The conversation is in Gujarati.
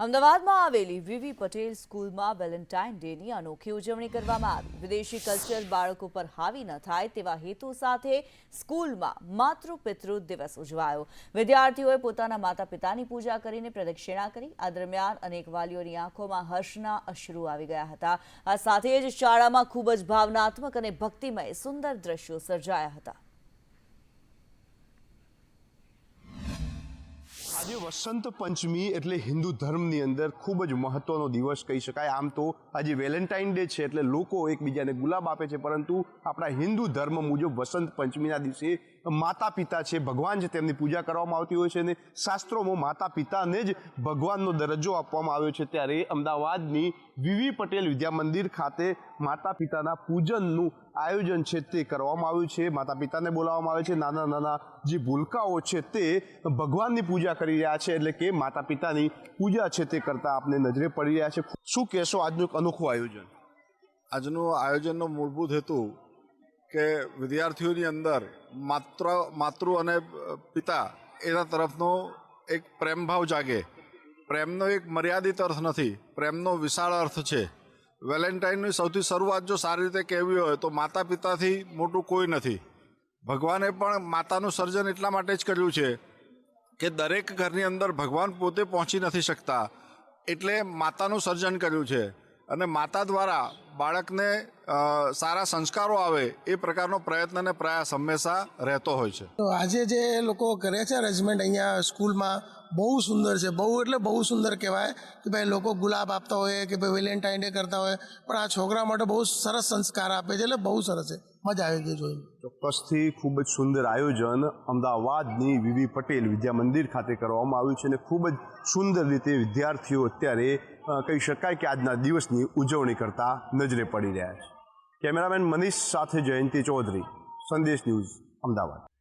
અમદાવાદમાં આવેલી વીવી પટેલ સ્કૂલમાં વેલેન્ટાઇન ડેની અનોખી ઉજવણી કરવામાં આવી. વિદેશી કલ્ચર બાળકો પર હાવી ન થાય તેવા હેતુ સાથે સ્કૂલમાં માતૃ પિતૃ દિવસ ઉજવાયો. વિદ્યાર્થીઓએ પોતાના માતા પિતાની પૂજા કરીને પ્રદક્ષિણા કરી. આ દરમિયાન અનેક વાલીઓની આંખોમાં હર્ષના અશ્રુ આવી ગયા હતા. આ સાથે જ શાળામાં ખૂબ જ ભાવનાત્મક અને ભક્તિમય સુંદર દ્રશ્યો સર્જાયા હતા. આજે વસંત પંચમી એટલે હિન્દુ ધર્મની અંદર ખૂબ જ મહત્વનો દિવસ કહી શકાય. આમ તો આજે વેલેન્ટાઇન ડે છે એટલે લોકો એકબીજાને ગુલાબ આપે છે, પરંતુ આપણા હિન્દુ ધર્મ મુજબ વસંત પંચમીના દિવસે માતા પિતા છે, ભગવાન છે તેમની પૂજા કરવામાં આવતી હોય છે અને શાસ્ત્રોમાં માતા પિતાને જ ભગવાનનો દરજ્જો આપવામાં આવ્યો છે. ત્યારે અમદાવાદની વીવી પટેલ વિદ્યા મંદિર ખાતે માતા પિતાના પૂજનનું આયોજન છે તે કરવામાં આવ્યું છે. માતા પિતાને બોલાવવામાં આવે છે. નાના નાના જે ભૂલકાઓ છે તે ભગવાનની પૂજા કરી રહ્યા છે એટલે કે માતા પિતાની પૂજા છે તે કરતા આપને નજરે પડી રહ્યા છે. શું કહેશો આજનું એક અનોખું આયોજન? આજનું આયોજનનો મૂળભૂત હેતુ કે વિદ્યાર્થીઓની અંદર માત્ર માતૃ અને પિતા એના તરફનો એક પ્રેમભાવ જાગે. પ્રેમનો એક મર્યાદિત અર્થ નથી. પ્રેમનો વિશાળ અર્થ છે. વેલેન્ટાઇનની સૌથી શરૂઆત જો સારી રીતે કહેવી હોય તો માતા પિતાથી મોટું કોઈ નથી. ભગવાને પણ માતાનું સર્જન એટલા માટે જ કર્યું છે કે દરેક ઘરની અંદર ભગવાન પોતે પહોંચી નથી શકતા. એટલે માતાનું સર્જન કર્યું છે. અને માતા દ્વારા બાળકને સારા સંસ્કારો આવે એ પ્રકારનો પ્રયત્ન અને પ્રયાસ હંમેશા રહેતો હોય છે. તો આજે જે લોકો કરે છે અરેન્જમેન્ટ અહીંયા સ્કૂલમાં બહુ સુંદર છે. બહુ એટલે બહુ સુંદર કહેવાય કે ભાઈ લોકો ગુલાબ આપતા હોય કે ભાઈ વેલેન્ટાઇન ડે કરતા હોય. પણ આ છોકરા માટે બહુ સરસ સંસ્કાર આપે છે એટલે બહુ સરસ છે. મજા આવી ગઈ જોઈને. ચોક્કસથી ખૂબ જ સુંદર આયોજન અમદાવાદની વીવી પટેલ વિદ્યા મંદિર ખાતે કરવામાં આવ્યું છે અને ખૂબ જ સુંદર રીતે વિદ્યાર્થીઓ અત્યારે કહી શકાય કે આજના દિવસની ઉજવણી કરતા નજરે પડી રહ્યા છે. કેમેરામેન મનીષ સાથે જયંતિ ચૌધરી સંદેશ ન્યૂઝ અમદાવાદ.